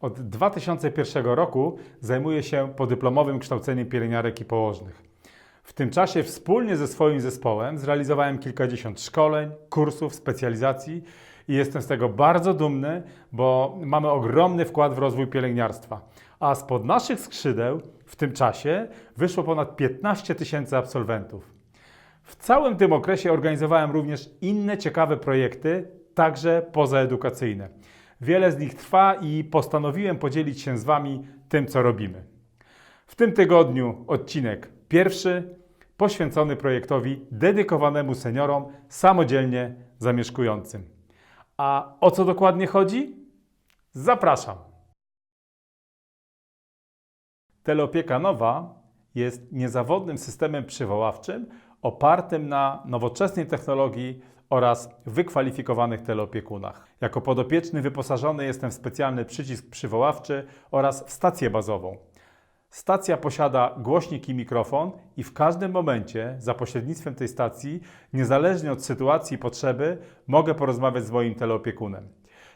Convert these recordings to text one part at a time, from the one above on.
Od 2001 roku zajmuję się podyplomowym kształceniem pielęgniarek i położnych. W tym czasie wspólnie ze swoim zespołem zrealizowałem kilkadziesiąt szkoleń, kursów, specjalizacji i jestem z tego bardzo dumny, bo mamy ogromny wkład w rozwój pielęgniarstwa. A spod naszych skrzydeł w tym czasie wyszło ponad 15 tysięcy absolwentów. W całym tym okresie organizowałem również inne ciekawe projekty, także pozaedukacyjne. Wiele z nich trwa i postanowiłem podzielić się z Wami tym, co robimy. W tym tygodniu odcinek pierwszy poświęcony projektowi dedykowanemu seniorom samodzielnie zamieszkującym. A o co dokładnie chodzi? Zapraszam. Teleopieka Nowa jest niezawodnym systemem przywoławczym opartym na nowoczesnej technologii oraz wykwalifikowanych teleopiekunach. Jako podopieczny wyposażony jestem w specjalny przycisk przywoławczy oraz w stację bazową. Stacja posiada głośnik i mikrofon i w każdym momencie za pośrednictwem tej stacji, niezależnie od sytuacji i potrzeby, mogę porozmawiać z moim teleopiekunem.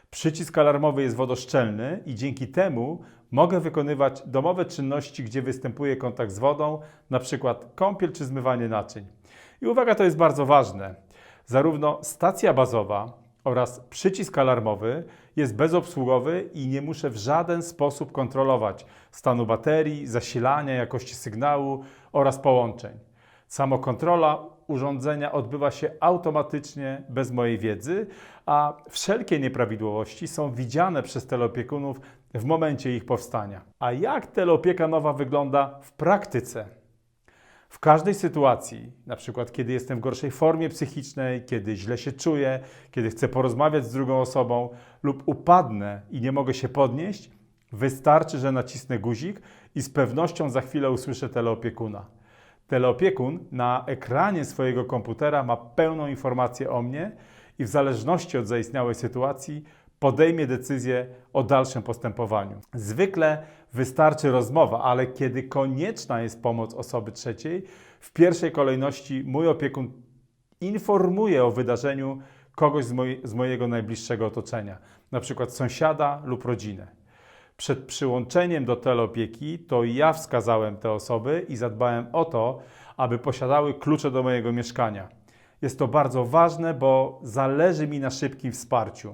Przycisk alarmowy jest wodoszczelny i dzięki temu mogę wykonywać domowe czynności, gdzie występuje kontakt z wodą, np. kąpiel czy zmywanie naczyń. I uwaga, to jest bardzo ważne. Zarówno stacja bazowa oraz przycisk alarmowy jest bezobsługowy i nie muszę w żaden sposób kontrolować stanu baterii, zasilania, jakości sygnału oraz połączeń. Samokontrola urządzenia odbywa się automatycznie bez mojej wiedzy, a wszelkie nieprawidłowości są widziane przez teleopiekunów w momencie ich powstania. A jak teleopieka nowa wygląda w praktyce? W każdej sytuacji, na przykład kiedy jestem w gorszej formie psychicznej, kiedy źle się czuję, kiedy chcę porozmawiać z drugą osobą lub upadnę i nie mogę się podnieść, wystarczy, że nacisnę guzik i z pewnością za chwilę usłyszę teleopiekuna. Teleopiekun na ekranie swojego komputera ma pełną informację o mnie i w zależności od zaistniałej sytuacji podejmie decyzję o dalszym postępowaniu. Zwykle wystarczy rozmowa, ale kiedy konieczna jest pomoc osoby trzeciej, w pierwszej kolejności mój opiekun informuje o wydarzeniu kogoś z, moj, z mojego najbliższego otoczenia, przykład sąsiada lub rodzinę. Przed przyłączeniem do teleopieki to ja wskazałem te osoby i zadbałem o to, aby posiadały klucze do mojego mieszkania. Jest to bardzo ważne, bo zależy mi na szybkim wsparciu.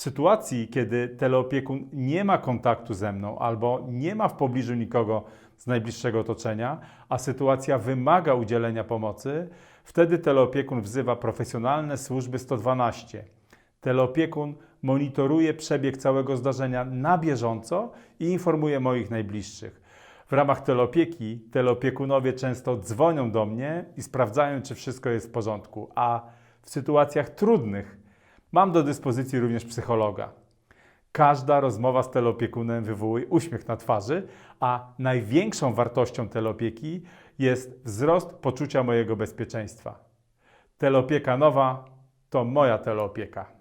W sytuacji, kiedy teleopiekun nie ma kontaktu ze mną albo nie ma w pobliżu nikogo z najbliższego otoczenia, a sytuacja wymaga udzielenia pomocy, wtedy teleopiekun wzywa profesjonalne służby 112. Teleopiekun monitoruje przebieg całego zdarzenia na bieżąco i informuje moich najbliższych. W ramach teleopieki teleopiekunowie często dzwonią do mnie i sprawdzają, czy wszystko jest w porządku, a w sytuacjach trudnych mam do dyspozycji również psychologa. Każda rozmowa z teleopiekunem wywołuje uśmiech na twarzy, a największą wartością teleopieki jest wzrost poczucia mojego bezpieczeństwa. Teleopieka nowa to moja teleopieka.